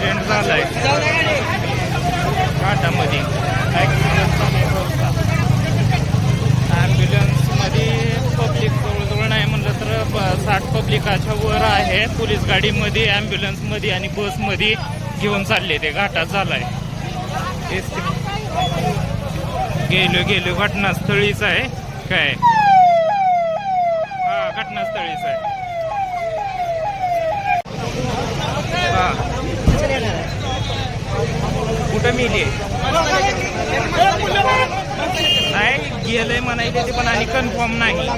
Accident झाला आहे घाटामध्ये ॲम्ब्युलन्समध्ये public जवळजवळ नाही म्हटलं तर साठ पब्लिकाच्या वर आहे. पोलीस गाडीमध्ये ॲम्ब्युलन्समध्ये आणि बसमध्ये घेऊन चालले ते. घाटात झाला आहे गेलो गेलो. घटनास्थळीच आहे. काय? कुठं मिली नाही गेलंय म्हणायचे ते पण आणि कन्फर्म नाही.